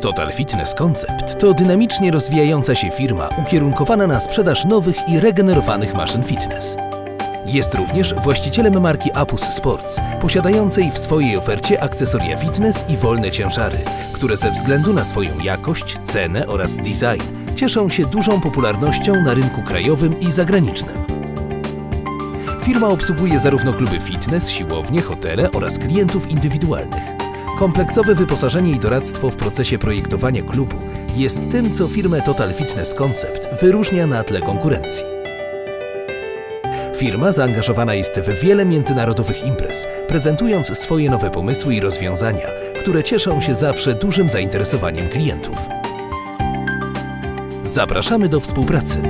Total Fitness Concept to dynamicznie rozwijająca się firma ukierunkowana na sprzedaż nowych i regenerowanych maszyn fitness. Jest również właścicielem marki Apus Sports, posiadającej w swojej ofercie akcesoria fitness i wolne ciężary, które ze względu na swoją jakość, cenę oraz design cieszą się dużą popularnością na rynku krajowym i zagranicznym. Firma obsługuje zarówno kluby fitness, siłownie, hotele oraz klientów indywidualnych. Kompleksowe wyposażenie i doradztwo w procesie projektowania klubu jest tym, co firmę Total Fitness Concept wyróżnia na tle konkurencji. Firma zaangażowana jest w wiele międzynarodowych imprez, prezentując swoje nowe pomysły i rozwiązania, które cieszą się zawsze dużym zainteresowaniem klientów. Zapraszamy do współpracy.